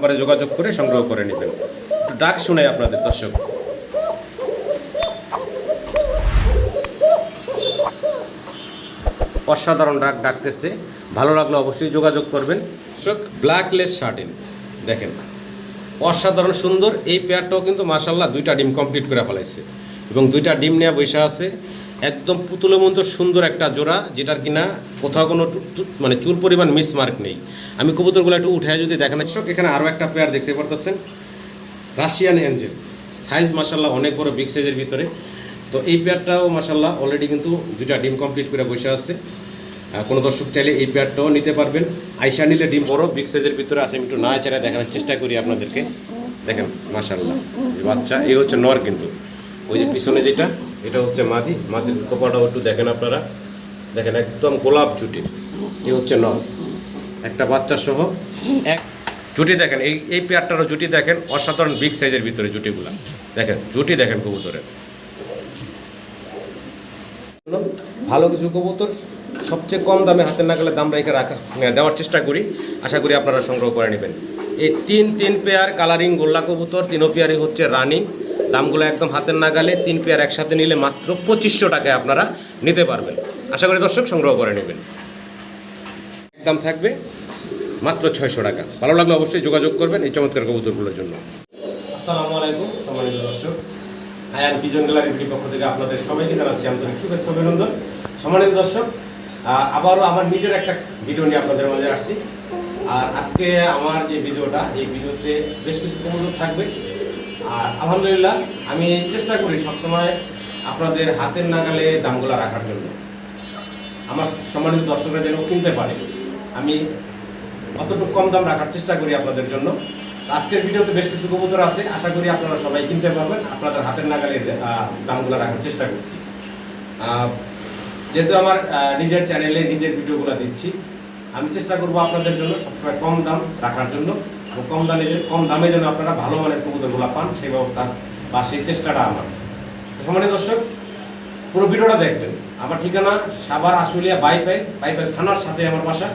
নাম্বারে যোগাযোগ করে সংগ্রহ করে নেবেন। ডাক শুনে আপনাদের, দর্শক। অসাধারণ ডাক ডাকতেছে। ভালো লাগলে অবশ্যই যোগাযোগ করবেন। দর্শক ব্ল্যাকলেস শার্টিন দেখেন, অসাধারণ সুন্দর। এই পেয়ারটাও কিন্তু মাসাল্লাহ দুইটা ডিম কমপ্লিট করে ফেলাইছে। এবং দুইটা ডিম নিয়ে বসে আছে। একদম পুতুলের মতো সুন্দর একটা জোড়া, যেটার কিনা কোথাও কোনো মানে চুল পরিমাণ মিসমার্ক নেই। আমি কবুতরগুলো একটু উঠে যদি দেখেন, দর্শক, এখানে আরও একটা পেয়ার দেখতে পারতেছেন রাশিয়ান এঞ্জেল সাইজ মাসাল্লাহ অনেক বড় বিগ সাইজের ভিতরে। তো এই পেয়ারটাও মাসাল্লাহ অলরেডি কিন্তু দুইটা ডিম কমপ্লিট করে বসে আছে। কোনো দর্শক চাইলে এই পেয়ারটাও নিতে পারবেন। আইসা নিলে ডিম বড় বিগ সাইজের ভিতরে আছে। আমি একটু না চেরা দেখানোর চেষ্টা করি আপনাদেরকে। দেখেন মাসাল্লাহ বাচ্চা, এই হচ্ছে নর কিন্তু। ওই যে পিছনে যেটা এটা হচ্ছে মাদি। মাদির কোপাটাও একটু দেখেন আপনারা। দেখেন একদম গোলাপ জুটি। এ হচ্ছে নর একটা বাচ্চা সহ এক জুটি দেখেন। এই এই পেয়ারটারও জুটি দেখেন। অসাধারণ বিগ সাইজের ভিতরে জুটিগুলা। দেখেন, জুটি দেখেন কবুতরের। ভালো কিছু কবুতর। সবচেয়ে কম দামে হাতের নাগালে দাম রেখে রাখা। দেওয়ার চেষ্টা করি। আশা করি আপনারা সংগ্রহ করে নেবেন। এই তিন তিন পেয়ার কালারিং গোল্লা কবুতর, তিনও পেয়ারই হচ্ছে রানিং দামগুলো একদম হাতের নাগালে তিন পেয়ার একসাথে নিলে মাত্র পঁচিশশো টাকায় আপনারা নিতে পারবেন। আশা করি দর্শক সংগ্রহ করে নেবেন। দাম থাকবে মাত্র ছয়শো টাকা। ভালো লাগলে অবশ্যই যোগাযোগ করবেন এই চমৎকার কবুতরগুলোর জন্য। আসসালামু আলাইকুম, সম্মানিত দর্শক। আয়ান বিজন গ্যালারি ভিডিও পক্ষ থেকে আপনাদের সবাইকে জানাচ্ছি আন্তরিক শুভেচ্ছা অভিনন্দন। সম্মানিত দর্শক আবারও আমার নিজের একটা ভিডিও নিয়ে আপনাদের মাঝে আসছি। আর আজকে আমার যে ভিডিওটা, এই ভিডিওতে বেশ কিছু কবুতর থাকবে। আর আলহামদুলিল্লাহ, আমি চেষ্টা করি সবসময় আপনাদের হাতের নাগালে দামগুলো রাখার জন্য। আমার সম্মানিত দর্শকরা যেন কিনতে পারে। আমি অতটুকু কম দাম রাখার চেষ্টা করি আপনাদের জন্য। আজকের ভিডিওতে বেশ কিছু কবুতর আছে, আশা করি আপনারা সবাই কিনতে পারবেন। আপনাদের হাতের নাগালে দামগুলো রাখার চেষ্টা করছি। যেহেতু আমার নিজের চ্যানেলে নিজের ভিডিওগুলো দিচ্ছি, আমি চেষ্টা করব আপনাদের জন্য সবসময় কম দাম রাখার জন্য। কম দামে কম দামে যেন আপনারা ভালো মানের কবুতরগুলো পান, সেই ব্যবস্থা বা সেই চেষ্টাটা আমার। তো সম্মানিত দর্শক, পুরো ভিডিওটা দেখবেন। আমার ঠিকানা সাবার আশুলিয়া বাইপাই বাইপাই থানার সাথে আমার বাসা।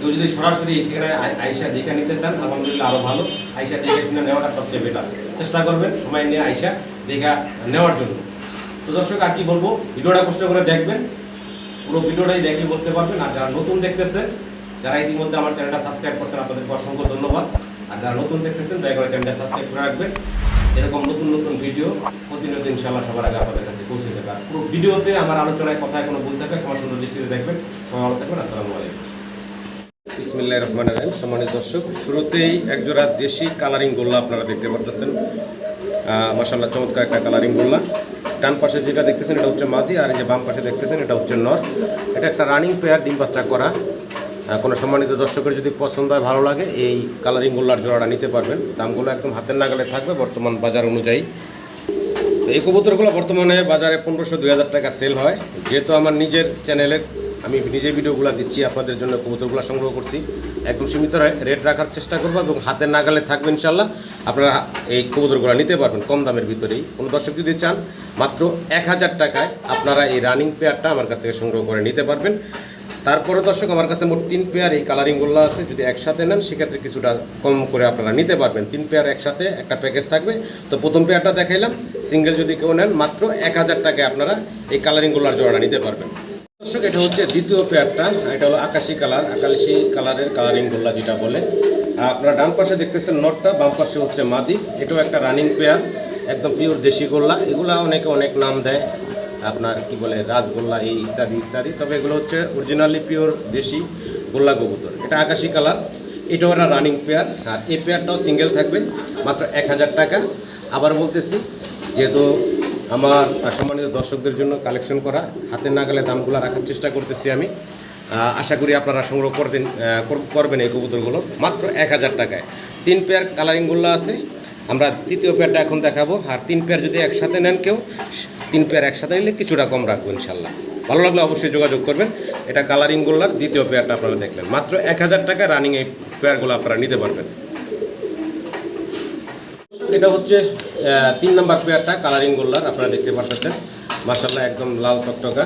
কেউ যদি সরাসরি এই ঠিকানায় আই- আইসা দেখে নিতে চান, আলহামদুলিল্লাহ আরও ভালো। আইসা দেখে শুনে নেওয়াটা সবচেয়ে বেটার চেষ্টা করবেন সময় নিয়ে আইসা দেখা নেওয়ার জন্য। তো দর্শক, আর কি বলব? ভিডিওটা কষ্ট করে দেখবেন। পুরো ভিডিওটাই দেখে বুঝতে পারবেন। আর যারা নতুন দেখতেছেন যারা ইতিমধ্যে আমার চ্যানেলটা সাবস্ক্রাইব করছেন, আপনাদেরকে অসংখ্য ধন্যবাদ। আর যারা নতুন দেখতেছেন, দয়া করে চ্যানেলটা সাবস্ক্রাইব করে রাখবেন। এরকম নতুন নতুন ভিডিও প্রতিনিয়ত ইনশাল্লাহ সবার আগে আপনাদের কাছে পৌঁছে দেবে আর পুরো ভিডিওতে আমার আলোচনায় কথায় কোনো ভুল থাকলে ক্ষমা সুন্দর দৃষ্টিতে দেখবেন। সবাই ভালো থাকবেন, আসসালামু আলাইকুম। বিসমিল্লাহ রহমান রহিম। সম্মানিত দর্শক, শুরুতেই একজোড়া দেশি কালারিং গোল্লা আপনারা দেখতে পারতেছেন। মাসাল্লাহ চমৎকার একটা কালারিং গোল্লা। ডান পাশে যেটা দেখতেছেন, এটা হচ্ছে মাদি, আর যে বাম পাশে দেখতেছেন, এটা হচ্ছে নর। এটা একটা রানিং পেয়ার, ডিম বাচ্চা করা। কোনো সম্মানিত দর্শকের যদি পছন্দ হয়, ভালো লাগে, এই কালারিং গোল্লার জোড়াটা নিতে পারবেন। দামগুলো একদম হাতের নাগালে থাকবে, বর্তমান বাজার অনুযায়ী। তো এই কবুতরগুলো বর্তমানে বাজারে পনেরোশো, দুই হাজার টাকা সেল হয়। যেহেতু আমার নিজের চ্যানেলের আমি নিজে ভিডিওগুলো দিচ্ছি, আপনাদের জন্য কবুতরগুলো সংগ্রহ করছি। একদম সীমিত রেট রাখার চেষ্টা করব এবং হাতের নাগালে থাকবে ইনশাল্লাহ আপনারা এই কবুতরগুলো নিতে পারবেন কম দামের ভিতরেই। কোনো দর্শক যদি চান, মাত্র এক হাজার টাকায় আপনারা এই রানিং পেয়ারটা আমার কাছ থেকে সংগ্রহ করে নিতে পারবেন। তারপরে দর্শক, আমার কাছে মোট তিন পেয়ার এই কালারিংগুলো আছে। যদি একসাথে নেন, সেক্ষেত্রে কিছুটা কম করে আপনারা নিতে পারবেন। তিন পেয়ার একসাথে একটা প্যাকেজ থাকবে। তো প্রথম পেয়ারটা দেখাইলাম। সিঙ্গেল যদি কেউ নেন, মাত্র এক হাজার টাকায় আপনারা এই কালারিংগুলোর জোড়াটা নিতে পারবেন। দর্শক, এটা হচ্ছে দ্বিতীয় পেয়ারটা এটা হলো আকাশি কালার আকাশি কালারের কালারিং গোল্লা যেটা বলে। আপনারা ডান পাশে দেখতেছেন নটটা বাম পাশে হচ্ছে মাদি। এটাও একটা রানিং পেয়ার একদম পিওর দেশি গোল্লা। এগুলা অনেকে অনেক নাম দেয়। আপনার কি বলে রাজগোল্লা এই ইত্যাদি ইত্যাদি। তবে এগুলো হচ্ছে অরিজিনালি পিওর দেশি গোল্লা কবুতর। এটা আকাশি কালার, এটাও একটা রানিং পেয়ার আর এই পেয়ারটাও সিঙ্গেল থাকবে, মাত্র এক হাজার টাকা। আবার বলতেছি, যেহেতু আমার সম্মানিত দর্শকদের জন্য কালেকশন করা, হাতের নাগালে দামগুলো রাখার চেষ্টা করতেছি আমি। আশা করি আপনারা সংগ্রহ করবেন করবেন এই কবুতরগুলো, মাত্র এক হাজার টাকায়। তিন পেয়ার কালারিংগুলো আছে আমরা তৃতীয় পেয়ারটা এখন দেখাবো। আর তিন পেয়ার যদি একসাথে নেন কেউ, তিন পেয়ার একসাথে নিলে কিছুটা কম রাখব ইনশাল্লাহ। ভালো লাগলে অবশ্যই যোগাযোগ করবেন। এটা কালারিং গোল্লার দ্বিতীয় পেয়ারটা আপনারা দেখলেন। মাত্র এক হাজার টাকা রানিং এই পেয়ারগুলো আপনারা নিতে পারবেন। এটা হচ্ছে তিন নাম্বার পেয়ারটা কালারিং গোল্লার, আপনারা দেখতে পারতেছেন। মার্শাল্লাহ একদম লাল টকটকা।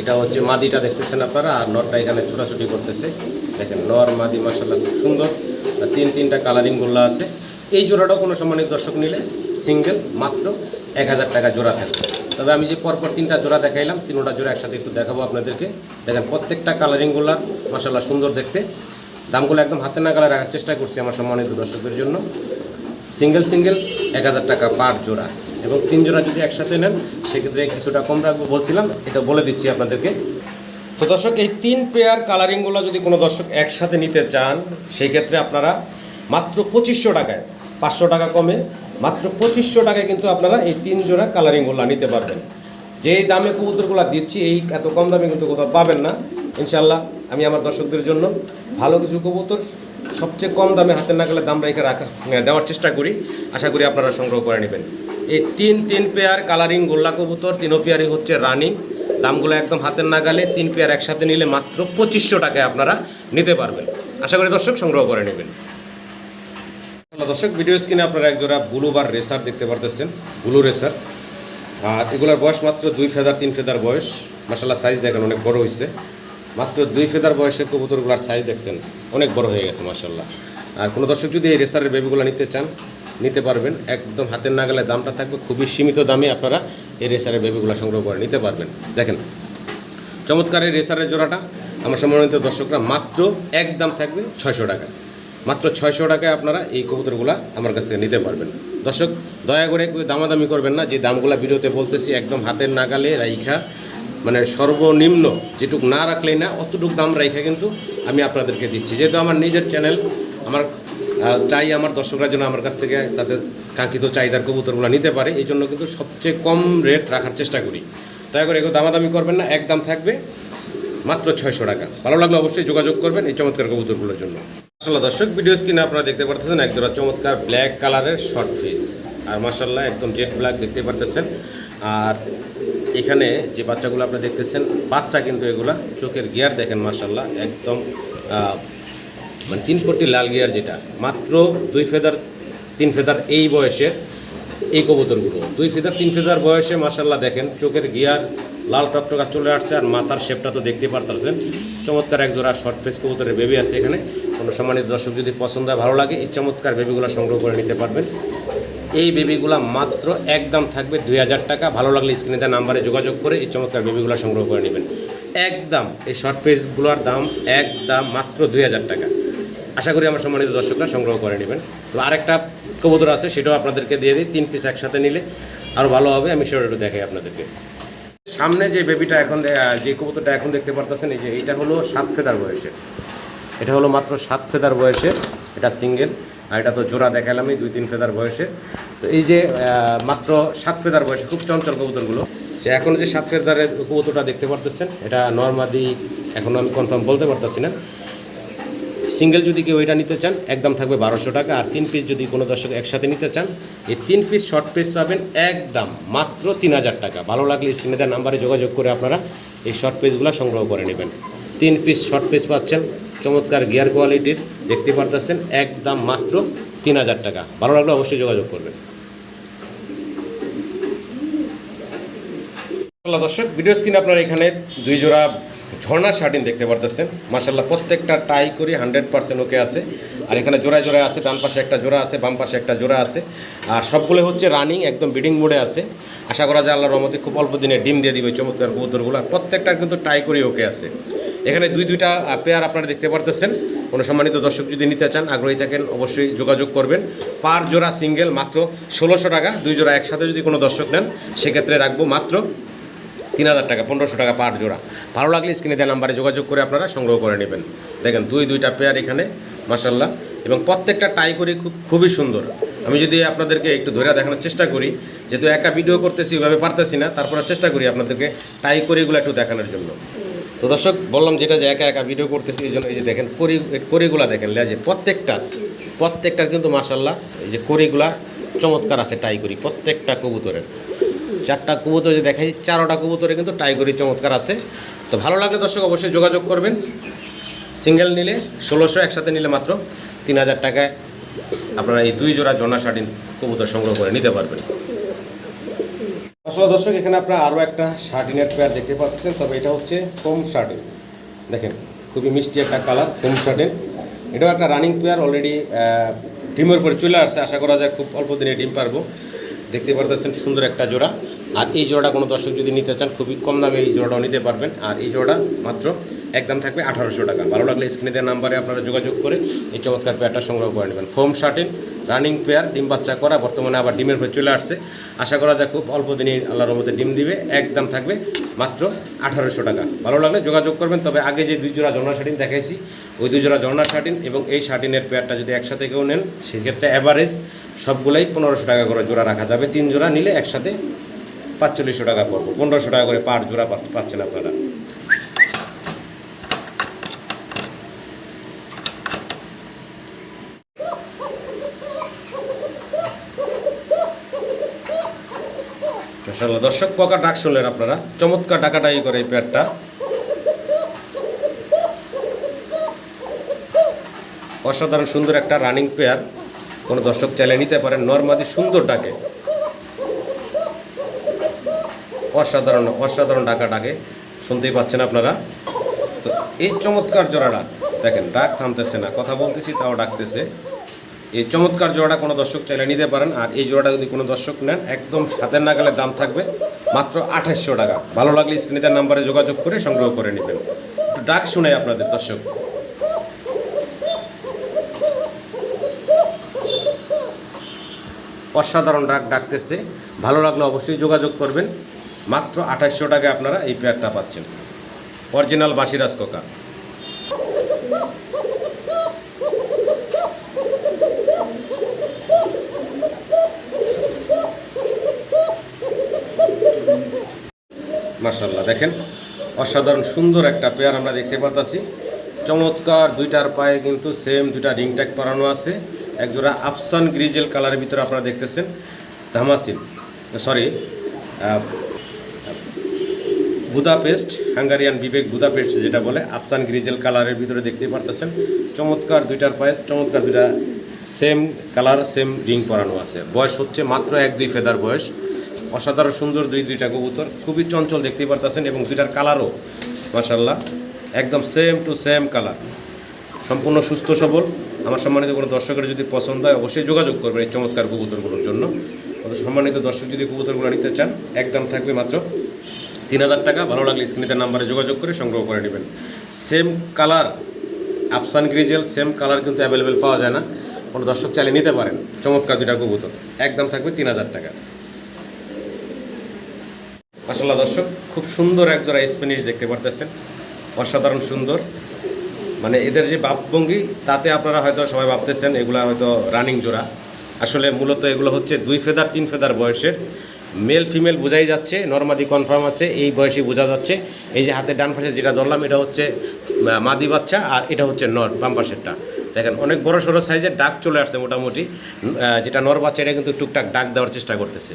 এটা হচ্ছে মাদিটা দেখতেছেন আপনারা, আর নটটা এখানে ছোটাছুটি করতেছে। দেখেন, নর মাদি মাসাল্লাহ খুব সুন্দর। তিন তিনটা কালারিং গোল্লা আছে। এই জোড়াটাও কোনো সম্মানিত দর্শক নিলে সিঙ্গেল মাত্র এক হাজার টাকা জোড়া থাকবে। তবে আমি যে পরপর তিনটা জোড়া দেখাইলাম, তিনোটা জোড়া একসাথে একটু দেখাবো আপনাদেরকে। দেখেন, প্রত্যেকটা কালারিং গোল্লা মাসাল্লাহ সুন্দর দেখতে। দামগুলো একদম হাতে নাগালে রাখার চেষ্টা করছি আমার সম্মানিত দর্শকদের জন্য। সিঙ্গেল সিঙ্গেল এক হাজার টাকা পার জোড়া। এবং তিন জোড়া যদি একসাথে নেন, সেক্ষেত্রে কিছুটা কম রাখব বলছিলাম, এটা বলে দিচ্ছি আপনাদেরকে। তো দর্শক, এই তিন পেয়ার কালারিংগুলো যদি কোনো দর্শক একসাথে নিতে চান সেই ক্ষেত্রে আপনারা মাত্র পঁচিশশো টাকায়, পাঁচশো টাকা কমে, মাত্র পঁচিশশো টাকায় কিন্তু আপনারা এই তিন জোড়া কালারিংগুলো নিতে পারবেন। যেই দামে কবুতরগুলো দিচ্ছি, এই এত কম দামে কিন্তু কোথাও পাবেন না। ইনশাল্লাহ আমি আমার দর্শকদের জন্য ভালো কিছু কবুতর সবচেয়ে কম দামে হাতের নাগালে দাম রেখে রাখা দেওয়ার চেষ্টা করি। আশা করি আপনারা সংগ্রহ করে নেবেন। এই তিন তিন পেয়ার কালারিং গোল্লা কবুতর, তিনও পেয়ারই হচ্ছে রানিং দামগুলো একদম হাতের নাগালে তিন পেয়ার একসাথে নিলে মাত্র পঁচিশশো টাকায় আপনারা নিতে পারবেন। আশা করি দর্শক সংগ্রহ করে নেবেন। দর্শক, ভিডিও স্ক্রিনে আপনারা একজোড়া ব্লু বার রেসার দেখতে পারতেছেন, ব্লু রেসার। আর এগুলোর বয়স মাত্র দুই ফেদার, তিন ফেদার বয়স। মাসাল্লাহ সাইজ দেখেন, অনেক বড় হয়েছে মাত্র দুই ফেদার বয়সের কবুতরগুলোর সাইজ দেখছেন, অনেক বড় হয়ে গেছে মাসাল্লাহ আর কোনো দর্শক যদি এই রেসারের বেবিগুলো নিতে চান নিতে পারবেন। একদম হাতের নাগালে দামটা থাকবে। খুবই সীমিত দামে আপনারা এই রেসারের বেবিগুলো সংগ্রহ করে নিতে পারবেন। দেখেন, চমৎকার এই রেসারের জোড়াটা। আমার সম্মানিত দর্শকরা, মাত্র এক দাম থাকবে ছয়শো টাকা। মাত্র ছয়শো টাকায় আপনারা এই কবুতরগুলো আমার কাছ থেকে নিতে পারবেন। দর্শক, দয়া করে দামাদামি করবেন না। যে দামগুলো ভিডিওতে বলতেছি, একদম হাতের নাগালে রাইখা মানে সর্বনিম্ন যেটুক না রাখলেই না, অতটুক দাম রাইখা কিন্তু আমি আপনাদেরকে দিচ্ছি। যেহেতু আমার নিজের চ্যানেল, আমার চাই আমার দর্শকরা যেন আমার কাছ থেকে তাদের কাঙ্ক্ষিত চাহিদার কবুতরগুলো নিতে পারে। এই জন্য কিন্তু সবচেয়ে কম রেট রাখার চেষ্টা করি। তাই করে এগুলো দামাদামি করবেন না এক দাম থাকবে মাত্র ছয়শো টাকা। ভালো লাগলে অবশ্যই যোগাযোগ করবেন এই চমৎকার কবুতরগুলোর জন্য। আসলে দর্শক ভিডিও স্ক্রিনে আপনারা দেখতে পারতেছেন একজোড়া চমৎকার ব্ল্যাক কালারের শর্ট ফেস আর মাসাল্লাহ একদম জেড ব্ল্যাক দেখতে পারতেছেন। আর এখানে যে বাচ্চাগুলো আপনারা দেখতেছেন, বাচ্চা কিন্তু এগুলা চোখের গিয়ার দেখেন মাসাল্লাহ একদম মানে তিন কোটি লাল গিয়ার যেটা, মাত্র দুই ফেদার, তিন ফেদার এই বয়সে এই কবুতরগুলো। দুই ফেদার, তিন ফেদার বয়সে মাসাল্লাহ দেখেন, চোখের গিয়ার লাল টকটকা চলে আসছে আর মাথার শেপটা তো দেখতে পারতেছেন। চমৎকার এক জোড়া শর্ট ফেস কবুতরের বেবি আছে এখানে। কোনো সম্মানিত দর্শক যদি পছন্দ হয়, ভালো লাগে, এই চমৎকার বেবিগুলো সংগ্রহ করে নিতে পারবেন। এই বেবিগুলো মাত্র একদম থাকবে দুই হাজার টাকা। ভালো লাগলে স্ক্রিনে দেওয়া নাম্বারে যোগাযোগ করে এই চমৎকার বেবিগুলো সংগ্রহ করে নেবেন। একদম, এই শর্ট পেজগুলোর দাম একদম মাত্র দুই হাজার টাকা। আশা করি আমার সম্মানিত দর্শকরা সংগ্রহ করে নেবেন। তো আরেকটা কবুতর আছে, সেটাও আপনাদেরকে দিয়ে দিই। তিন পিস একসাথে নিলে আরও ভালো হবে। আমি সেটা একটু দেখাই আপনাদেরকে। সামনে যে বেবিটা এখন যে কবুতরটা এখন দেখতে পারতেছেন, এই যে এইটা হলো সাত ফেদার বয়সে এটা হলো মাত্র সাত ফেদার বয়সে এটা সিঙ্গেল আর এটা তো জোড়া দেখালামই দুই তিন ফেদার বয়সে তো এই যে মাত্র সাত ফেদার বয়সে খুব চঞ্চল কবুতরগুলো। যে এখন যে সাত ফেদারের কবুতরটা দেখতে পারতেছেন, এটা নর্মাদি এখনও আমি কনফার্ম বলতে পারতেছি না। সিঙ্গেল যদি কেউ এটা নিতে চান, একদম থাকবে বারোশো টাকা। আর তিন পিস যদি কোনো দর্শক একসাথে নিতে চান, এই তিন পিস শর্ট পিস পাবেন একদম মাত্র তিন হাজার টাকা। ভালো লাগলে স্ক্রিনে দেওয়ার নাম্বারে যোগাযোগ করে আপনারা এই শর্ট পিসগুলো সংগ্রহ করে নেবেন। তিন পিস শর্ট পিস পাচ্ছেন, চমৎকার গিয়ার কোয়ালিটির দেখতে পারতেছেন, একদম মাত্র তিন হাজার টাকা। ভালো লাগলে অবশ্যই যোগাযোগ করবেন। দর্শক ভিডিও স্ক্রিনে আপনারা এখানে দুই জোড়া ঝর্ণা শার্টিন দেখতে পারতেছেন। মাসাল্লাহ প্রত্যেকটা টাই করে হান্ড্রেড পার্সেন্ট ওকে আছে। আর এখানে জোড়ায় জোড়ায় আছে, ডান পাশে একটা জোড়া আছে, বাম পাশে একটা জোড়া আছে। আর সবগুলো হচ্ছে রানিং একদম বিডিং মোডে আছে। আশা করা যায় আল্লাহর রহমতে খুব অল্প দিনে ডিম দিয়ে দিবে চমৎকার কবুতরগুলো। আর প্রত্যেকটা কিন্তু টাই করে ওকে আছে। এখানে দুই, দুইটা পেয়ার আপনারা দেখতে পারতেছেন। কোনো সম্মানিত দর্শক যদি নিতে চান, আগ্রহী থাকেন, অবশ্যই যোগাযোগ করবেন। পার জোড়া সিঙ্গেল মাত্র ষোলোশো টাকা। দুই জোড়া একসাথে যদি কোনো দর্শক নেন, সেক্ষেত্রে রাখব মাত্র তিন হাজার টাকা, পনেরোশো টাকা পার জোড়া। ভালো লাগলে স্ক্রিনে দেওয়া নাম্বারে যোগাযোগ করে আপনারা সংগ্রহ করে নেবেন। দেখেন, দুই, দুইটা পেয়ার এখানে মাসাল্লাহ এবং প্রত্যেকটা টাই করে খুব, খুবই সুন্দর। আমি যদি আপনাদেরকে একটু ধরে দেখানোর চেষ্টা করি, যেহেতু একা ভিডিও করতেছি, ওইভাবে পারতেছি না, তারপরে চেষ্টা করি আপনাদেরকে টাই করে এগুলো একটু দেখানোর জন্য। তো দর্শক, বললাম যেটা যে একা একা ভিডিও করতেছি, এই জন্য এই যে দেখেন, করি, করিগুলা দেখেন, লেজে প্রত্যেকটা, প্রত্যেকটার কিন্তু মাসাল্লাহ এই যে করিগুলা চমৎকার আছে টাই করি, প্রত্যেকটা কবুতরের। চারটা কবুতর যে দেখাই চারোটা কবুতরে কিন্তু টাইগরি চমৎকার আছে। তো ভালো লাগলে দর্শক অবশ্যই যোগাযোগ করবেন। সিঙ্গেল নিলে ষোলোশো, একসাথে নিলে মাত্র তিন হাজার টাকায় আপনারা এই দুই জোড়া জনা শার্টিন কবুতর সংগ্রহ করে নিতে পারবেন। আসলে দর্শক, এখানে আপনারা আরও একটা শার্টিনের পেয়ার দেখতে পাচ্ছেন, তবে এটা হচ্ছে ফোম শার্টিন দেখেন, খুবই মিষ্টি একটা কালার হোম শার্টের এটাও একটা রানিং পেয়ার অলরেডি ডিমের উপরে চলে আসছে। আশা করা যায় খুব অল্প দিনে ডিম পারব। দেখতে পারতেছেন সুন্দর একটা জোড়া। আর এই জোড়াটা কোনো দর্শক যদি নিতে চান, খুবই কম দামে এই জোড়াটাও নিতে পারবেন। আর এই জোড়া মাত্র একদম থাকবে আঠারোশো টাকা। ভালো লাগলে স্ক্রিনে দেওয়া নাম্বারে আপনারা যোগাযোগ করে এই চমৎকার পেয়ারটা সংগ্রহ করে নেবেন। ফোম শার্টিন রানিং পেয়ার ডিম বাচ্চা করা, বর্তমানে আবার ডিমের হয়ে চলে আসছে। আশা করা যায় খুব অল্প দিনই আল্লাহর মধ্যে ডিম দিবে। একদম থাকবে মাত্র আঠারোশো টাকা। ভালো লাগলে যোগাযোগ করবেন, তবে আগে যে দুই জোড়া জর্না শার্টিন দেখাইছি, ওই দুই জোড়া জর্না শার্টিন এবং এই শার্টিনের পেয়ারটা যদি একসাথে কেউ নেন, সেক্ষেত্রে অ্যাভারেজ সবগুলাই পনেরোশো টাকা করে জোড়া রাখা যাবে। তিন জোড়া নিলে একসাথে পাঁচচল্লিশশো টাকা পড়ব, পনেরোশো টাকা করে পার জোড়া পাচ্ছেন আপনারা। মাশাআল্লাহ দর্শক, পকা ডাক শুনলেন আপনারা। চমৎকার ডাকাটাই করে এই পেয়ারটা অসাধারণ সুন্দর একটা রানিং পেয়ার। কোনো দর্শক চাইলে নিতে পারেন। নর্মাদি সুন্দর ডাকে। অসাধারণ অসাধারণ ডাকা ডাকে শুনতেই পাচ্ছেন আপনারা। তো এই চমৎকার জোড়াটা। দেখেন, ডাক থামতেছে না। কথা বলতেছি, তাও ডাকতেছে। এই চমৎকার জোড়াটা কোনো দর্শক চাইলে নিতে পারেন, আর এই জোড়াটা যদি কোনো দর্শক নেন, একদম হাতের নাগালে দাম থাকবে মাত্র আঠাশশো টাকা। ভালো লাগলে স্ক্রিনের নাম্বারে যোগাযোগ করে সংগ্রহ করে নেবেন। একটু ডাক শুনে আপনাদের, দর্শক। অসাধারণ ডাক ডাকতেছে। ভালো লাগলে অবশ্যই যোগাযোগ করবেন। মাত্র আঠাশশো টাকায় আপনারা এই পেয়ারটা পাচ্ছেন। অরিজিনাল বাসিরাজ কোকা মার্শাল্লাহ দেখেন। অসাধারণ সুন্দর একটা পেয়ার আমরা দেখতে পারতাছি। চমৎকার দুইটার পায়ে কিন্তু সেম দুইটা রিং ট্যাগ পরানো আছে। একজোড়া আফসান গ্রিজেল কালারের ভিতরে আপনারা দেখতেছেন। ধামাসিন সরি বুদাপেস্ট, হাঙ্গারিয়ান বিবেক বুদাপেস্ট যেটা বলে, আফসান গ্রিজেল কালারের ভিতরে দেখতে পারতেছেন। চমৎকার দুইটার পায়ে, চমৎকার দুইটা সেম কালার সেম রিং পরানো আছে। বয়স হচ্ছে মাত্র এক, দুই ফেদার বয়স। অসাধারণ, সুন্দর দুই, দুইটা কবুতর। খুবই চঞ্চল দেখতেই পারতেছেন এবং দুইটার কালারও মাসাল্লাহ একদম সেম টু সেম কালার সম্পূর্ণ সুস্থ, সবল। আমার সম্মানিত কোনো দর্শকের যদি পছন্দ হয়, অবশ্যই যোগাযোগ করবেন এই চমৎকার কবুতরগুলোর জন্য। অত সম্মানিত দর্শক যদি কবুতরগুলো নিতে চান, একদম থাকবে মাত্র তিন হাজার টাকা। ভালো লাগলে স্ক্রিনের নাম্বারে যোগাযোগ করে সংগ্রহ করে নেবেন। সেম কালার আফসান গ্রিজেল সেম কালার কিন্তু অ্যাভেলেবেল পাওয়া যায় না। কোনো দর্শক চালিয়ে নিতে পারেন। চমৎকার দুটা কবুতর। একদম থাকবে তিন হাজার টাকা। মাসাল্লাহ দর্শক, খুব সুন্দর এক জোড়া স্প্যানিশ দেখতে পারতেছেন। অসাধারণ সুন্দর। মানে এদের যে ভাবভঙ্গি তাতে আপনারা হয়তো সবাই ভাবতেছেন, এগুলা হয়তো রানিং জোড়া। আসলে মূলত এগুলো হচ্ছে দুই ফেদার, তিন ফেদার বয়সের। মেল ফিমেল বোঝাই যাচ্ছে নর্মাদি কনফার্ম আছে, এই বয়সে বোঝা যাচ্ছে। এই যে হাতে ডান পাশে যেটা ধরলাম, এটা হচ্ছে মাদি বাচ্চা, আর এটা হচ্ছে নর, বাম পাশেরটা। দেখেন, অনেক বড় সড়ো সাইজের ডাক চলে আসছে মোটামুটি। যেটা নর বাচ্চা, এটা কিন্তু টুকটাক ডাক দেওয়ার চেষ্টা করতেছে।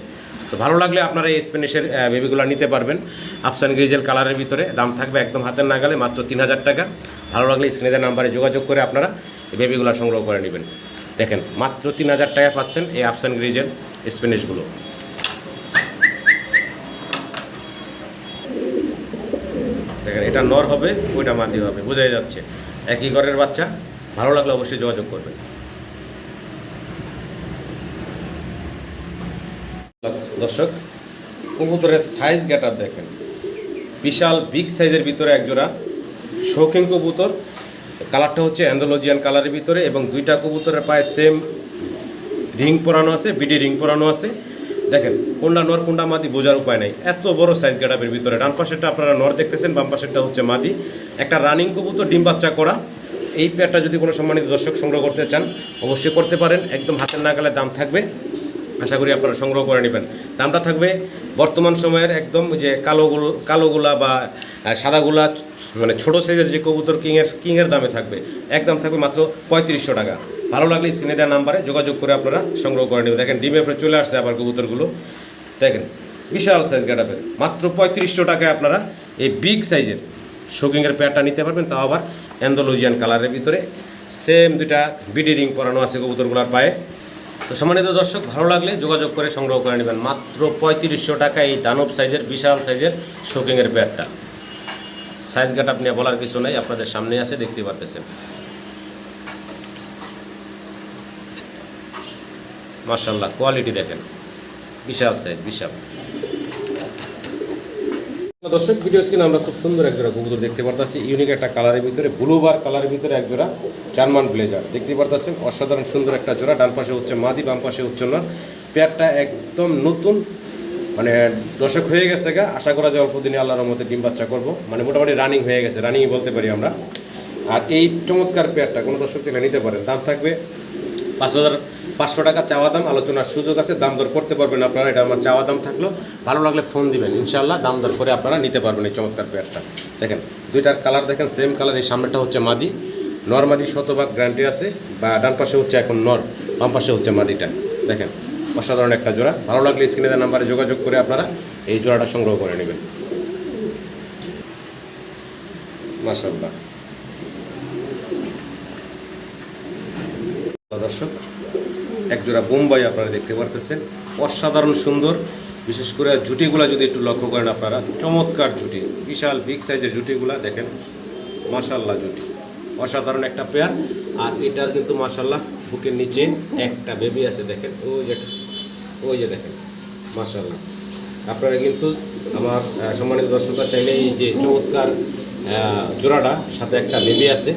তো ভালো লাগলে আপনারা এই স্প্যানিশের বেবিগুলো নিতে পারবেন। আফসান গ্রিজেল কালারের ভিতরে, দাম থাকবে একদম হাতের নাগালে মাত্র তিন হাজার টাকা। ভালো লাগলে স্ক্রিনের নাম্বারে যোগাযোগ করে আপনারা এই বেবিগুলো সংগ্রহ করে নেবেন। দেখেন, মাত্র তিন হাজার টাকা পাচ্ছেন এই আফসান গ্রিজেল স্প্যানিশগুলো দেখেন এটা নর হবে, ওইটা মাদি হবে, বোঝাই যাচ্ছে। একই ঘরের বাচ্চা, ভালো লাগলে অবশ্যই যোগাযোগ করবেন। দর্শক, কবুতরের সাইজ গেটার দেখেন। বিশাল বিগ সাইজের ভিতরে একজোড়া শৌখিন কবুতর। কালারটা হচ্ছে অ্যান্ডোলজিয়ান কালারের ভিতরে এবং দুইটা কবুতরের পায়ে সেম রিং পরানো আছে বিডি রিং পরানো আছে। দেখেন, কোনটা নর, কোনটা মাদি বোঝার উপায় নাই। এত বড় সাইজ গেটাপের ভিতরে। ডান পাশেরটা আপনারা নর দেখতেছেন, বাম পাশেরটা হচ্ছে মাদি। একটা রানিং কবুতর, ডিম বাচ্চা করা। এই পেয়ারটা যদি কোনো সম্মানিত দর্শক সংগ্রহ করতে চান, অবশ্যই করতে পারেন। একদম হাতের নাগালে দাম থাকবে। আশা করি আপনারা সংগ্রহ করে নেবেন। দামটা থাকবে বর্তমান সময়ের একদম যে কালোগুলো কালোগুলা বা সাদাগুলা মানে ছোটো সাইজের যে কবুতর কিংয়ের কিংয়ের দামে থাকবে। একদম থাকবে মাত্র পঁয়ত্রিশশো টাকা। ভালো লাগলে স্ক্রিনে দেওয়া নাম্বারে যোগাযোগ করে আপনারা সংগ্রহ করে নেবেন। দেখেন, ডিমের উপরে চলে আসছে আবার কবুতরগুলো। দেখেন, বিশাল সাইজ গাটাপের মাত্র পঁয়ত্রিশশো টাকায় আপনারা এই বিগ সাইজের শোকিংয়ের প্যাডটা নিতে পারবেন। তাও আবার অ্যান্ডোলজিয়ান কালারের ভিতরে। সেম দুইটা বিডি রিং পরানো আছে কবুতরগুলোর পায়ে। তো সম্মানিত দর্শক, ভালো লাগলে যোগাযোগ করে সংগ্রহ করে নেবেন। মাত্র পঁয়ত্রিশশো টাকা এই দানব সাইজের, বিশাল সাইজের শোকিংয়ের ব্যাগটা। সাইজ গাট আপনি বলার কিছু নেই, আপনাদের সামনে আছে, দেখতে পারতেছেন। মার্শাল্লাহ কোয়ালিটি দেখেন। বিশাল সাইজ বিশাল। দর্শক ভিডিও স্ক্রিনে আমরা খুব সুন্দর একজোড়া কবুতর দেখতে পারতাছি। ইউনিক একটা কালারের ভিতরে ব্লু বার কালারের ভিতরে একজোড়া জার্মান ব্লেজার দেখতে পারতাছেন, অসাধারণ সুন্দর একটা জোড়া। ডান পাশে হচ্ছে মাদি, বাম পাশে হচ্ছে নর। পেয়ারটা একদম নতুন মানে দর্শক হয়ে গেছে গা। আশা করা যায় অল্প দিনে আল্লাহর মধ্যে ডিম বাচ্চা করব। মানে মোটামুটি রানিং হয়ে গেছে রানিংই বলতে পারি আমরা। আর এই চমৎকার পেয়ারটা, কোনো দর্শক থেকে নিতে পারেন। দাম থাকবে পাঁচ হাজার পাঁচশো টাকা চাওয়া দাম, আলোচনার সুযোগ আছে, দাম দর করতে পারবেন আপনারা, এটা আমার চাওয়া দাম থাকল। ভালো লাগলে ফোন দিবেন ইনশাল্লাহ দাম দর করে আপনারা নিতে পারবেন এই চমৎকার পেয়ারটা দেখেন, দুইটার কালার দেখেন সেম কালার এই সামনেটা হচ্ছে মাদি। নর মাদি শতভাগ গ্যারান্টি আছে, বা ডান পাশে হচ্ছে এখন নর, বাম পাশে হচ্ছে মাদিটা। দেখেন, অসাধারণ একটা জোড়া। ভালো লাগলে স্ক্রিনে নাম্বারে যোগাযোগ করে আপনারা এই জোড়াটা সংগ্রহ করে নেবেন। মাশাল্লাহ দর্শক একজোড়া বোম্বাই আপনারা দেখতে পারতেছেন। অসাধারণ সুন্দর। বিশেষ করে জুটিগুলা যদি একটু লক্ষ্য করেন আপনারা, চমৎকার জুটি। বিশাল, বিগ সাইজের জুটিগুলা দেখেন। মাশাল্লাহ জুটি। অসাধারণ একটা পেয়ার আর এটার কিন্তু মাশাল্লাহ বুকের নিচে একটা বেবি আছে, দেখেন। ওই যে ওই যে দেখেন। মাশাল্লাহ আপনারা কিন্তু আমার সম্মানিত দর্শকরা চাইলে এই যে চমৎকার জোড়াটা, সাথে একটা বেবি আছে।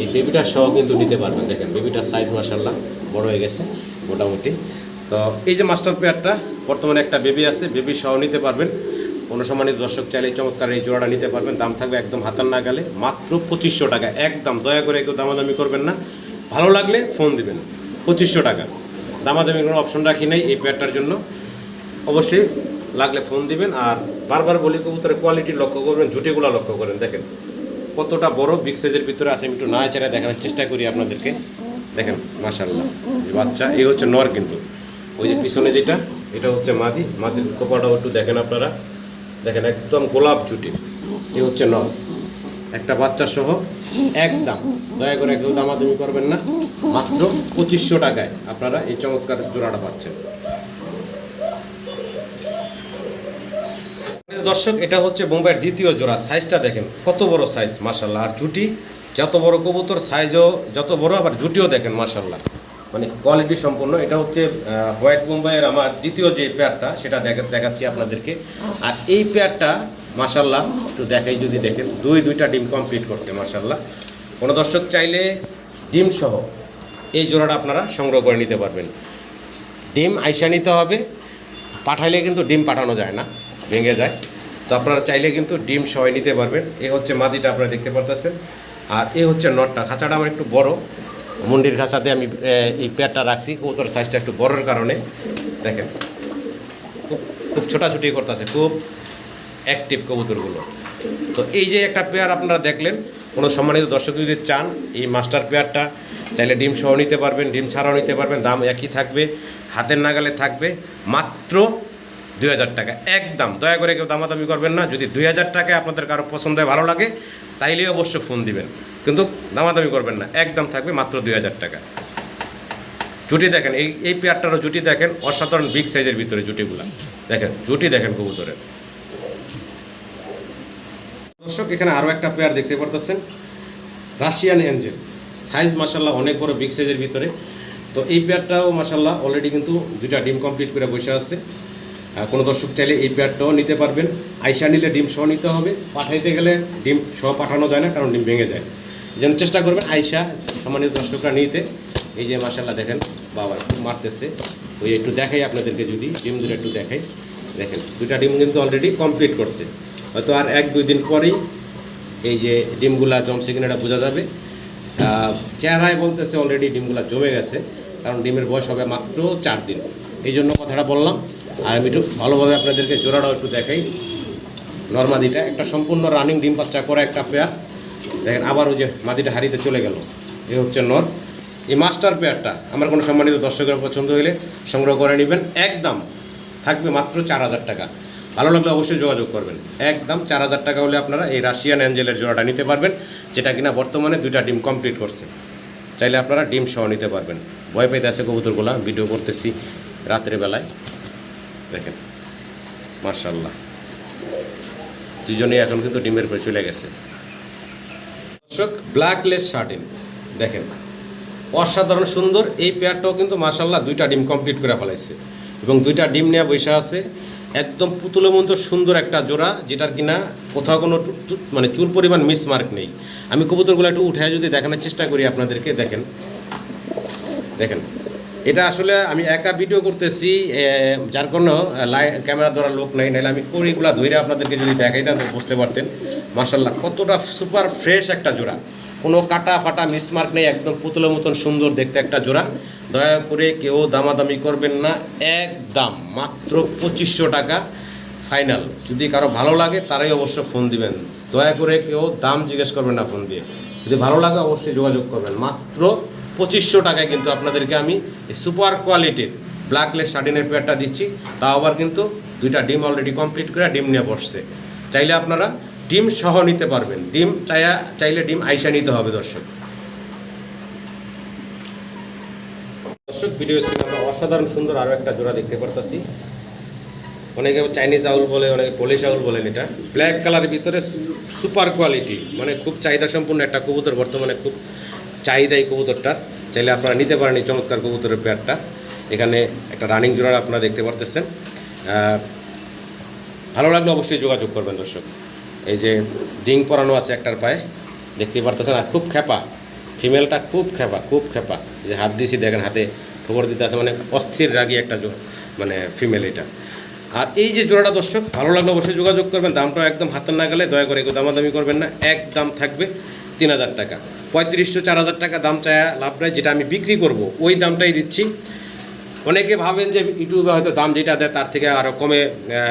এই বেবিটা সহ কিন্তু নিতে পারবেন, দেখেন। বেবিটার সাইজ মাসাল্লাহ বড় হয়ে গেছে, মোটামুটি। তো এই যে মাস্টার পেয়ারটা বর্তমানে একটা বেবি আছে, বেবি সহ নিতে পারবেন। কোনো সম্মানিত দর্শক চাইলে চমৎকার এই জোড়াটা নিতে পারবেন। দাম থাকবে একদম হাতার না গেলে মাত্র পঁচিশশো টাকা। একদম, দয়া করে কেউ দামাদামি করবেন না। ভালো লাগলে ফোন দিবেন, পঁচিশশো টাকা। দামাদামি কোনো অপশন রাখি নাই এই পেয়ারটার জন্য। অবশ্যই লাগলে ফোন দিবেন আর বারবার বলি, কবুতরের কোয়ালিটি লক্ষ্য করবেন, জুটিগুলো লক্ষ্য করেন। দেখেন, কতটা বড় বিগ সাইজের ভিতরে আছে, আমি একটু না চেরা দেখানোর চেষ্টা করি আপনাদেরকে। দেখেন মাশাল্লাহ বাচ্চা, এই হচ্ছে নর কিন্তু। ওই যে পিছনে যেটা, এটা হচ্ছে মাদি। মাদির কোপাটাও একটু দেখেন আপনারা। দেখেন, একদম গোলাপ জুটি এই হচ্ছে নর একটা বাচ্চা সহ একদম। দয়া করে কেউ দামাদামি করবেন না। মাত্র পঁচিশশো টাকায় আপনারা এই চমৎকার জোড়াটা পাচ্ছেন। দর্শক, এটা হচ্ছে বোম্বাইয়ের দ্বিতীয় জোড়া। সাইজটা দেখেন, কত বড় সাইজ মাসাল্লাহ আর জুটি যত বড় কবুতর সাইজও যত বড়, আবার জুটিও দেখেন মাসাল্লাহ মানে কোয়ালিটি সম্পূর্ণ এটা হচ্ছে হোয়াইট মুম্বাইয়ের আমার দ্বিতীয় যে পেয়ারটা সেটা দেখা- দেখাচ্ছি আপনাদেরকে। আর এই পেয়ারটা মাসাল্লাহ একটু দেখাই যদি দেখেন, দুই, দুইটা ডিম কমপ্লিট করছে মাসাল্লাহ কোনো দর্শক চাইলে ডিম সহ এই জোড়াটা আপনারা সংগ্রহ করে নিতে পারবেন। ডিম আইসা নিতে হবে। পাঠাইলে কিন্তু ডিম পাঠানো যায় না, ভেঙে যায়। তো আপনারা চাইলে কিন্তু ডিম সবাই নিতে পারবেন। এ হচ্ছে মাদিটা, আপনারা দেখতে পারতেছেন। আর এ হচ্ছে নটটা। খাঁচাটা আমার একটু বড়। মুন্ডির খাঁচাতে আমি এই পেয়ারটা রাখছি। কবুতর সাইজটা একটু বড়োর কারণে। দেখেন, খুব খুব ছোটাছুটি করতেছে। খুব অ্যাক্টিভ কবুতরগুলো। তো এই যে একটা পেয়ার আপনারা দেখলেন, কোনো সম্মানিত দর্শক যদি চান, এই মাস্টার পেয়ারটা, চাইলে ডিম সহ নিতে পারবেন, ডিম ছাড়াও নিতে পারবেন। দাম একই থাকবে, হাতের নাগালে থাকবে। মাত্র দুই হাজার টাকা। একদম, দয়া করে কেউ দামাদামি করবেন না। যদি দুই হাজার টাকায় আপনাদের কারও পছন্দ ভালো লাগে তাইলে অবশ্য ফোন দিবেন। কিন্তু দামাদামি করবেন না, একদম থাকবে মাত্র দুই হাজার টাকা। জুটি দেখেন, এই এই পেয়ারটারও জুটি দেখেন, অসাধারণ বিগ সাইজের ভিতরে জুটিগুলা। দেখেন, জুটি দেখেন কবুতরের। দর্শক, এখানে আরও একটা পেয়ার দেখতে পারতেছেন, রাশিয়ান এঞ্জেল। সাইজ মাসাল্লাহ অনেক বড় বিগ সাইজের ভিতরে। তো এই পেয়ারটাও মাসাল্লাহ অলরেডি কিন্তু দুইটা ডিম কমপ্লিট করে বসে আছে। কোনো দর্শক চাইলে এই পেয়ারটাও নিতে পারবেন। আইসা নিলে ডিম সহ নিতে হবে। পাঠাইতে গেলে ডিম সহ পাঠানো যায় না, কারণ ডিম ভেঙে যায়। যেন চেষ্টা করবেন আইসা সম্মানিত দর্শকরা নিতে। এই যে মাসাল্লাহ দেখেন, বাবা খুব মারতেছে। ওই একটু দেখাই আপনাদেরকে যদি, ডিম দুটো একটু দেখাই। দেখেন, দুইটা ডিম কিন্তু অলরেডি কমপ্লিট করছে। হয়তো আর এক, দুই দিন পরেই এই যে ডিমগুলা জমছে কিনা এটা বোঝা যাবে। চেহারায় বলতেছে অলরেডি ডিমগুলা জমে গেছে, কারণ ডিমের বয়স হবে মাত্র চার দিন। এই জন্য কথাটা বললাম আর আমি একটু ভালোভাবে আপনাদেরকে জোড়াটাও একটু দেখাই। নর্মাদিটা, একটা সম্পূর্ণ রানিং ডিম বাচ্চা করা একটা পেয়ার দেখেন, আবার ওই যে মাদিটা হারিতে চলে গেল। এ হচ্ছে নর। এই মাস্টার পেয়ারটা আমার কোনো সম্মানিত দর্শকের পছন্দ হলে সংগ্রহ করে নেবেন। একদম থাকবে মাত্র চার হাজার টাকা। ভালো লাগলে অবশ্যই যোগাযোগ করবেন। একদম চার হাজার টাকা হলে আপনারা এই রাশিয়ান অ্যাঞ্জেলের জোড়াটা নিতে পারবেন, যেটা কিনা বর্তমানে দুইটা ডিম কমপ্লিট করছে। চাইলে আপনারা ডিম সহ নিতে পারবেন। ভয় পেতে আছে কবুতরগুলা, ভিডিও করতেছি রাত্রের বেলায়। দেখেন মার্শাল্লাহ দুজনেই এখন কিন্তু ডিমের উপরে চলে গেছে। দর্শক ব্ল্যাকলেস শার্টিন দেখেন, অসাধারণ সুন্দর এই পেয়ারটাও কিন্তু মাসাল্লাহ দুইটা ডিম কমপ্লিট করে ফেলাইছে। এবং দুইটা ডিম নেওয়া বৈশা আছে, একদম পুতুলের মতো সুন্দর একটা জোড়া, যেটার কিনা কোথাও কোনো মানে চুর পরিমাণ মিসমার্ক নেই। আমি কবুতরগুলো একটু উঠে যদি দেখানোর চেষ্টা করি আপনাদেরকে, দেখেন। দেখেন এটা আসলে আমি একা ভিডিও করতেছি যার কোনো ক্যামেরা ধরার লোক নাই, নাহলে আমি কড়িগুলো ধরে আপনাদেরকে যদি দেখাইতাম বুঝতে পারতেন। মাসাল্লাহ কতটা সুপার ফ্রেশ একটা জোড়া। কোনো কাটা ফাটা মিসমার্ক নেই, একদম পুতুলের মতন সুন্দর দেখতে একটা জোড়া। দয়া করে কেউ দামাদামি করবেন না এক দাম মাত্র পঁচিশশো টাকা ফাইনাল যদি কারও ভালো লাগে, তারাই অবশ্য ফোন দিবেন। দয়া করে কেউ দাম জিজ্ঞেস করবেন না ফোন দিয়ে। যদি ভালো লাগে, অবশ্যই যোগাযোগ করবেন। মাত্র পঁচিশশো টাকায় কিন্তু আপনাদেরকে আমি এই সুপার কোয়ালিটির ব্ল্যাকলেস শার্টিনের পেয়ারটা দিচ্ছি। তাও আবার কিন্তু দুইটা ডিম অলরেডি কমপ্লিট করে ডিম নিয়ে বসছে। চাইলে আপনারা ডিম সহ নিতে পারবেন। ডিম চাইয়া চাইলে ডিম আইসা নিতে হবে দর্শক। দর্শক ভিডিও স্ক্রিনে আমরা অসাধারণ সুন্দর আরও একটা জোড়া দেখতে পারতাছি। অনেকে চাইনিজ আউল বলে, অনেকে পলিশ আউল বলেন এটা। ব্ল্যাক কালারের ভিতরে সুপার কোয়ালিটি। মানে খুব চাহিদা সম্পূর্ণ একটা কবুতর, বর্তমানে খুব চাহিদা এই কবুতরটার, চাইলে আপনারা নিতে পারেন এই চমৎকার কবুতরের পেয়ারটা। এখানে একটা রানিং জোড়া আপনারা দেখতে পারতেছেন। ভালো লাগলে অবশ্যই যোগাযোগ করবেন দর্শক। এই যে ডিং পরানো আছে একটার পায়ে দেখতে পারতেছেন, আর খুব খেপা। ফিমেলটা খুব খেপা খুব খেপা। যে হাত দিয়েছি দেখেন হাতে খবর দিতে আছে মানে অস্থির রাগি একটা জো- মানে ফিমেল এটা। আর এই যে জোড়াটা দর্শক, ভালো লাগলে অবশ্যই যোগাযোগ করবেন। দামটাও একদম হাতের না গেলে দয়া করে কেউ দামাদামি করবেন না। এক দাম থাকবে তিন হাজার টাকা। পঁয়ত্রিশশো, চার হাজার টাকা দাম চায়া লাভ নাই, যেটা আমি বিক্রি করব, ওই দামটাই দিচ্ছি। অনেকে ভাবেন যে ইউটিউবে হয়তো দাম যেটা দেয় তার থেকে আরও কমে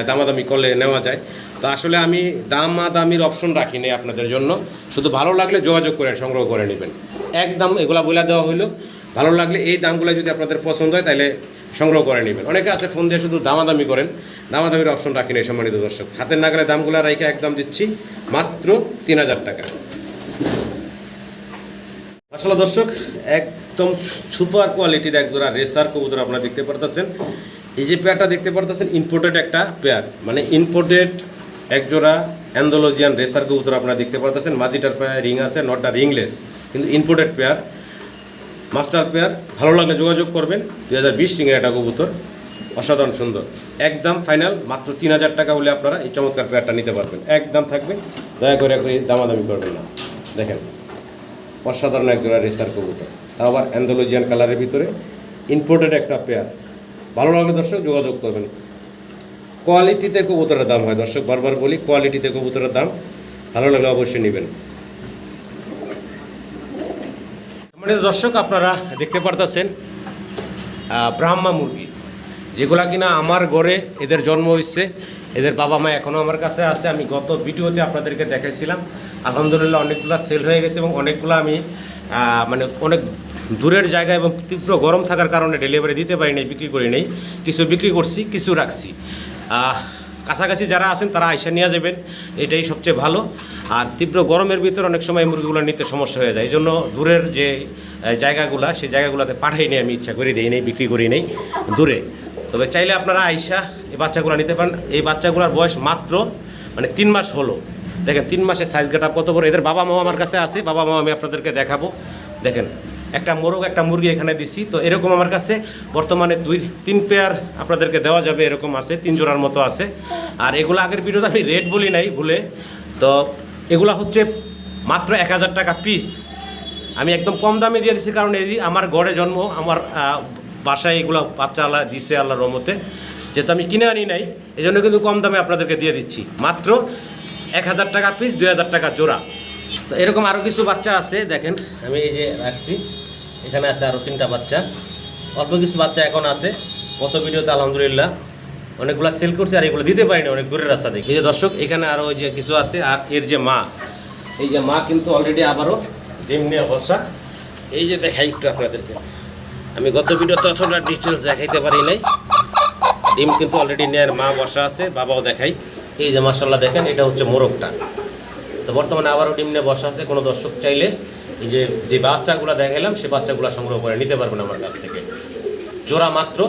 দামাদামি করলে নেওয়া যায়। তো আসলে আমি দামাদামির অপশন রাখিনি আপনাদের জন্য। শুধু ভালো লাগলে যোগাযোগ করে, সংগ্রহ করে নেবেন। একদম এগুলা বলে দেওয়া হলো ভালো লাগলে এই দামগুলো যদি আপনাদের পছন্দ হয় তাহলে সংগ্রহ করে নেবেন। অনেকে আছে ফোন দিয়ে শুধু দামাদামি করেন। দামাদামির অপশন রাখিনি সম্মানিত দর্শক। হাতের নাগালে দামগুলো রেখে একদম দিচ্ছি, মাত্র তিন হাজার টাকা। আসলে দর্শক, একদম সুপার কোয়ালিটির এক জোড়া রেসার কবুতর আপনারা দেখতে পারতেছেন। এই যে পেয়ারটা দেখতে পারতেছেন ইম্পোর্টেড একটা পেয়ার। মানে ইম্পোর্টেড এক জোড়া অ্যান্ডোলজিয়ান রেসার কবুতর আপনারা দেখতে পারতেছেন। মাদিটার পেয়ার রিং আছে, নটটা রিংলেস কিন্তু ইম্পোর্টেড পেয়ার। মাস্টার পেয়ার, ভালো লাগলে যোগাযোগ করবেন। দুই হাজার বিশ রিংয়ের একটা কবুতর, অসাধারণ সুন্দর। একদম ফাইনাল মাত্র তিন হাজার টাকা হলে আপনারা এই চমৎকার পেয়ারটা নিতে পারবেন। একদম থাকবে, দয়া করে করে দামাদামি করবেন না। দেখেন। অসাধারণ এক জোড়া রেসার কবুতর। আবার অ্যান্ডোলজিয়ান কালারের ভিতরে ইম্পোর্টেড একটা পেয়ার ভালো লাগলে দর্শক যোগাযোগ করবেন। কোয়ালিটিতে কবুতরের দাম হয় দর্শক, বারবার বলি কোয়ালিটিতে কবুতরের দাম ভালো লাগলে অবশ্যই নেবেন। মানে দর্শক, আপনারা দেখতে পারতেছেন ব্রাহ্মা মুরগি। যেগুলা কিনা আমার ঘরে এদের জন্ম হয়েছে এদের বাবা মা এখনও আমার কাছে আছে। আমি গত ভিডিওতে আপনাদেরকে দেখাইছিলাম। আলহামদুলিল্লাহ অনেকগুলো সেল হয়ে গেছে এবং অনেকগুলো আমি মানে অনেক দূরের জায়গা এবং তীব্র গরম থাকার কারণে ডেলিভারি দিতে পারি নাই, বিক্রি করি নেই। কিছু বিক্রি করছি, কিছু রাখছি। কাছাকাছি যারা আছেন তারা আইসা নিয়ে যাবেন, এটাই সবচেয়ে ভালো। আর তীব্র গরমের ভিতরে অনেক সময় মুরগিগুলো নিতে সমস্যা হয়ে যায়। এই জন্য দূরের যে জায়গাগুলা, সেই জায়গাগুলোতে পাঠাই নিই, আমি ইচ্ছা করে দিই নেই, বিক্রি করি নেই দূরে। তবে চাইলে আপনারা আইসা এই বাচ্চাগুলো নিতে পারেন। এই বাচ্চাগুলোর বয়স মাত্র মানে তিন মাস হলো। দেখেন, তিন মাসের সাইজ গাটা কত বড় এদের বাবা মাও আমার কাছে আছে বাবা মা আমি আপনাদেরকে দেখাবো। দেখেন, একটা মোরগ, একটা মুরগি এখানে দিছি। তো এরকম আমার কাছে বর্তমানে দুই, তিন পেয়ার আপনাদেরকে দেওয়া যাবে, এরকম আছে, তিন জোড়ার মতো আছে। আর এগুলো আগের ভিডিওতে আমি রেট বলি নাই, ভুলে। তো এগুলো হচ্ছে মাত্র এক হাজার টাকা পিস আমি একদম কম দামে দিয়ে দিচ্ছি কারণ এই আমার গড়ে জন্ম, আমার বাসায় এগুলো বাচ্চা আল্লাহ দিছে আল্লাহ রহমতে, যেহেতু আমি কিনে আনি নাই এই জন্য কিন্তু কম দামে আপনাদেরকে দিয়ে দিচ্ছি। মাত্র এক হাজার টাকা পিস দুই হাজার টাকা জোড়া। তো এরকম আরও কিছু বাচ্চা আছে, দেখেন, আমি এই যে রাখছি। এখানে আছে আরও তিনটা বাচ্চা। অল্প কিছু বাচ্চা এখন আছে। গত ভিডিওতে আলহামদুলিল্লাহ অনেকগুলো সেল করছি আর এগুলো দিতে পারিনি, অনেক দূরের রাস্তা দেখি। এই যে দর্শক, এখানে আরও ওই যে কিছু আছে, আর এর যে মা, এই যে মা কিন্তু অলরেডি আবারও ডিম নিয়ে বসা। এই যে দেখাই একটু আপনাদেরকে। আমি গত ভিডিওতে অতটা ডিটেলস দেখাইতে পারি নাই। ডিম কিন্তু অলরেডি নেয়ার মা বসা আছে, বাবাও দেখাই। এই যে মাসাল্লাহ দেখেন, এটা হচ্ছে মোরগটা। তো বর্তমানে আবারও ডিম নিয়ে বসা আছে, কোনো দর্শক চাইলে এই যে যে বাচ্চাগুলো দেখাইলাম, সে বাচ্চাগুলো সংগ্রহ করে নিতে পারবেন আমার কাছ থেকে। জোড়া মাত্র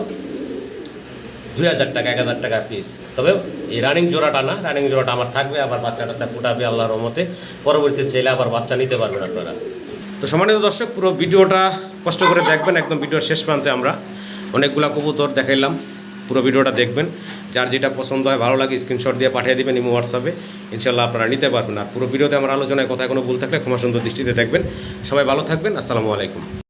দুই হাজার টাকা, এক হাজার টাকা পিস তবে এই রানিং জোড়াটা না রানিং জোড়াটা আমার থাকবে, আবার বাচ্চা টাচ্চা ফুটাবে আল্লাহর রহমতে। পরবর্তীতে চাইলে আবার বাচ্চা নিতে পারবেন আপনারা। তো সম্মানিত দর্শক, পুরো ভিডিওটা কষ্ট করে দেখবেন, একদম ভিডিওর শেষ প্রান্তে আমরা অনেকগুলা কবুতর দেখাইলাম। পুরো ভিডিওটা দেখবেন। যার যেটা পছন্দ হয়, ভালো লাগে স্ক্রিনশট দিয়ে পাঠিয়ে দেবেন ইমো হোয়াটসঅ্যাপে ইনশাল্লাহ আপনারা নিতে পারবেন। আর পুরো ভিডিওতে আমার আলোচনায় কথা, কোনো ভুল থাকলে ক্ষমা সুন্দর দৃষ্টিতে দেখবেন। সবাই ভালো থাকবেন। আসসালামু আলাইকুম।